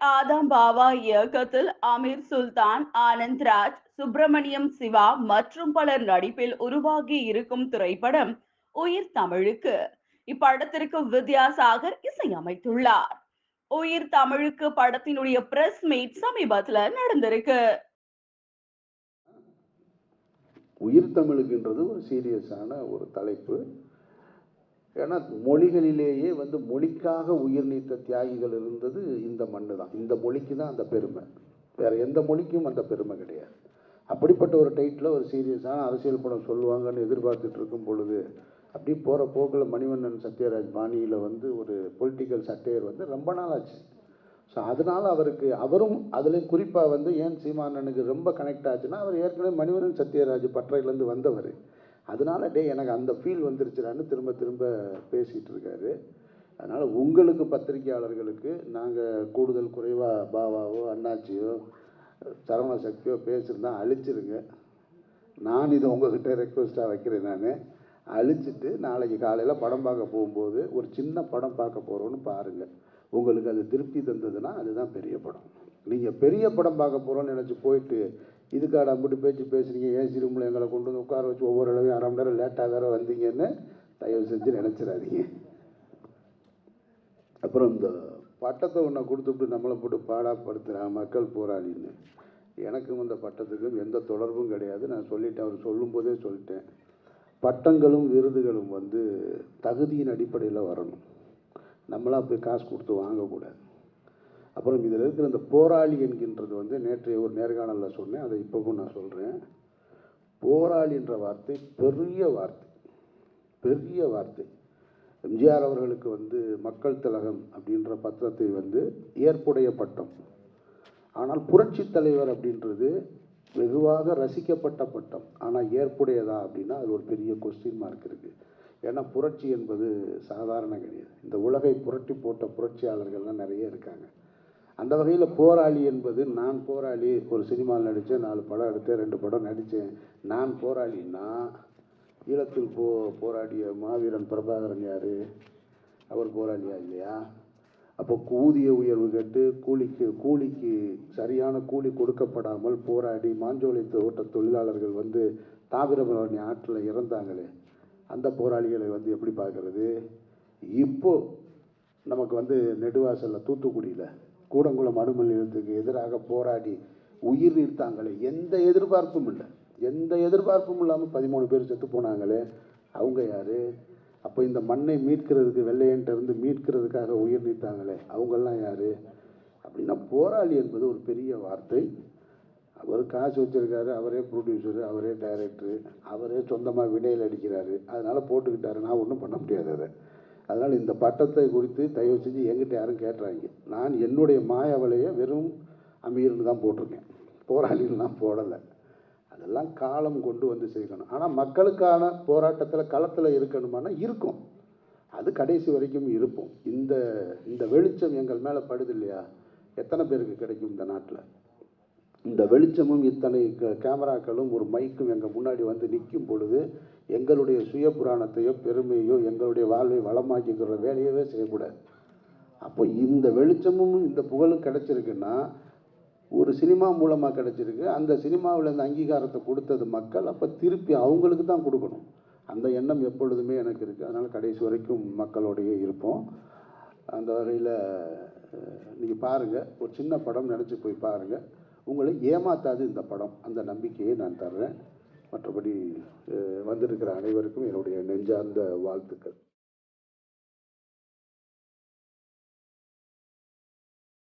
ஆதம் பாவா இயக்கத்தில் அமீர் சுல்தான் ஆனந்த் ராஜ் சுப்பிரமணியம் சிவா மற்றும் பலர் நடிப்பில் உருவாகி இருக்கும் திரைப்படம் உயிர் தமிழுக்கு. இப்படத்திற்கு வித்யாசாகர் இசையமைத்துள்ளார். உயிர் தமிழுக்கு படத்தினுடைய பிரஸ் மீட் சமீபத்துல நடந்திருக்கு. உயிர் தமிழுக்குன்றது ஒரு சீரியஸான ஒரு தலைப்பு. ஏன்னா மொழிகளிலேயே வந்து மொழிக்காக உயிர் நீத்த தியாகிகள் இருந்தது இந்த மண்ணு தான். இந்த மொழிக்கு தான் அந்த பெருமை. வேற எந்த மொழிக்கும் அந்த பெருமை கிடையாது. அப்படிப்பட்ட ஒரு டைட்டில் ஒரு சீரியஸான அரசியல் படம் சொல்லுவாங்கன்னு எதிர்பார்த்துட்டு இருக்கும் பொழுது அப்படி போகிற போக்கில் மணிவண்ணன் சத்யராஜ் பாணியில் வந்து ஒரு பொலிட்டிக்கல் சட்டையர் வந்து ரொம்ப நாள் ஆச்சு ஸோ அதனால் அவருக்கு அவரும் அதுலேயும் குறிப்பாக வந்து ஏன் சீமானனுக்கு ரொம்ப கனெக்ட் ஆச்சுன்னா அவர் ஏற்கனவே மணிவண்ணன் சத்யராஜ் பற்றையிலேருந்து வந்தவர். அதனால டே எனக்கு அந்த ஃபீல் வந்துருச்சுடான்னு திரும்ப திரும்ப பேசிகிட்டு இருக்காரு அதனால் உங்களுக்கு பத்திரிகையாளர்களுக்கு நாங்கள் கூடுதல் குறைவாக பாவாவோ அண்ணாச்சியோ சரவண சக்தியோ பேசியிருந்தா அழிச்சிருங்க. நான் இதை உங்ககிட்ட ரெக்வஸ்ட்டாக வைக்கிறேன் நான். அழிச்சிட்டு நாளைக்கு காலையில் படம் பார்க்க போகும்போது ஒரு சின்ன படம் பார்க்க போகிறோன்னு பாருங்கள் உங்களுக்கு அது திருப்தி தந்ததுன்னா அதுதான் பெரிய படம். நீங்கள் பெரிய படம் பார்க்க போகிறோன்னு நினச்சி போயிட்டு இதுக்காட அம்பிட்டு பேச்சு பேசுகிறீங்க ஏசி ரூமில் எங்களை கொண்டு வந்து உட்கார வச்சு ஒவ்வொரு இடவையும் அரை மணி நேரம் லேட்டாக வேறு வந்தீங்கன்னு தயவு செஞ்சு நினச்சிடாதீங்க. அப்புறம் இந்த பட்டத்தை ஒன்றை கொடுத்துட்டு நம்மளை போட்டு பாடாப்படுத்துகிறான் மக்கள் போராளின்னு. எனக்கும் இந்த பட்டத்துக்கும் எந்த தொடர்பும் கிடையாது. நான் சொல்லிட்டேன் அவர் சொல்லும்போதே சொல்லிட்டேன். பட்டங்களும் விருதுகளும் வந்து தகுதியின் அடிப்படையில் வரணும். நம்மளாக போய் காசு கொடுத்து வாங்கக்கூடாது. அப்புறம் இதில் இருக்கிற இந்த போராளி என்கின்றது வந்து நேற்றைய ஒரு நேர்காணலில் சொன்னேன். அதை இப்போவும் நான் சொல்கிறேன். போராளின்ற வார்த்தை பெரிய வார்த்தை. பெரிய வார்த்தை. எம்ஜிஆர் அவர்களுக்கு வந்து மக்கள் திலகம் அப்படின்ற பத்திரத்தை வந்து ஏற்புடைய பட்டம். ஆனால் புரட்சி தலைவர் அப்படின்றது வெகுவாக ரசிக்கப்பட்ட பட்டம். ஆனால் ஏற்புடையதா அப்படின்னா அது ஒரு பெரிய கொஸ்டின் மார்க் இருக்குது ஏன்னா புரட்சி என்பது சாதாரண கிடையாது. இந்த உலகை புரட்டி போட்ட புரட்சியாளர்கள்லாம் நிறைய இருக்காங்க. அந்த வகையில் போராளி என்பது நான் போராளி. ஒரு சினிமாவில் நடித்தேன் நாலு படம் எடுத்தேன் ரெண்டு படம் நடித்தேன். நான் போராளின்னா ஈழத்தில் போ போராடிய மாவீரன் பிரபாகரன் யார்? அவர் போராளியா இல்லையா? அப்போ ஊதிய உயர்வு கேட்டு கூலிக்கு கூலிக்கு சரியான கூலி கொடுக்கப்படாமல் போராடி மாஞ்சோலை தோட்ட தொழிலாளர்கள் வந்து தாமிரபரணி ஆற்றில் இறந்தாங்களே அந்த போராளிகளை வந்து எப்படி பார்க்குறது? இப்போ நமக்கு வந்து நெடுவாசலில் தூத்துக்குடியில் கூடங்குளம் அணுமின் நிலையத்துக்கு எதிராக போராடி உயிர் நீர்த்தாங்களே. எந்த எதிர்பார்ப்பும் இல்லை. எந்த எதிர்பார்ப்பும் இல்லாமல் பதிமூணு பேர் செத்து போனாங்களே. அவங்க யார்? அப்போ இந்த மண்ணை மீட்கிறதுக்கு வெள்ளையன்ட்ட இருந்து மீட்கிறதுக்காக உயிர் நீத்தாங்களே. அவங்கெல்லாம் யார்? அப்படின்னா போராளி என்பது ஒரு பெரிய வார்த்தை. அவர் காசு வச்சுருக்காரு அவரே ப்ரொடியூசரு அவரே டைரக்டரு அவரே சொந்தமாக வினையில் அடிக்கிறாரு. அதனால் போட்டுக்கிட்டாரு. நான் ஒன்றும் பண்ண முடியாது அதை. அதனால் இந்த பட்டத்தை குறித்து தயவு செஞ்சு எங்கிட்ட யாரும் கேட்டுறாங்க நான் என்னுடைய மாயாவலையை வெறும் அமீர்னு தான் போட்டிருக்கேன். போராளின்லாம் போடலை. அதெல்லாம் காலம் கொண்டு வந்து செய்யணும் ஆனால் மக்களுக்கான போராட்டத்தில் களத்தில் இருக்கணுமானா இருக்கும். அது கடைசி வரைக்கும் இருப்போம். இந்த இந்த வெளிச்சம் எங்கள் மேலே படுது இல்லையா? எத்தனை பேருக்கு கிடைக்கும் இந்த நாட்டில்? இந்த வெளிச்சமும் இத்தனை கேமராக்களும் ஒரு மைக்கும் எங்கள் முன்னாடி வந்து நிற்கும் பொழுது எங்களுடைய சுய புராணத்தையோ பெருமையோ எங்களுடைய வாழ்வை வளமாக்கிக்கிற வேலையவே செய்யக்கூடாது. அப்போ இந்த வெளிச்சமும் இந்த புகழும் கிடச்சிருக்குன்னா ஒரு சினிமா மூலமாக கிடச்சிருக்கு. அந்த சினிமாவில் இந்த அங்கீகாரத்தை கொடுத்தது மக்கள். அப்போ திருப்பி அவங்களுக்கு தான் கொடுக்கணும். அந்த எண்ணம் எப்பொழுதுமே எனக்கு இருக்குது அதனால் கடைசி வரைக்கும் மக்களோடையே இருப்போம். அந்த வகையில் நீங்கள் பாருங்கள் ஒரு சின்ன படம் நினச்சி போய் பாருங்கள் உங்களை ஏமாத்தாது இந்த படம். அந்த நம்பிக்கையை நான் தர்றேன். மற்றபடி வந்திருக்கிற அனைவருக்கும் என்னுடைய நெஞ்சார்ந்த வாழ்த்துக்கள்.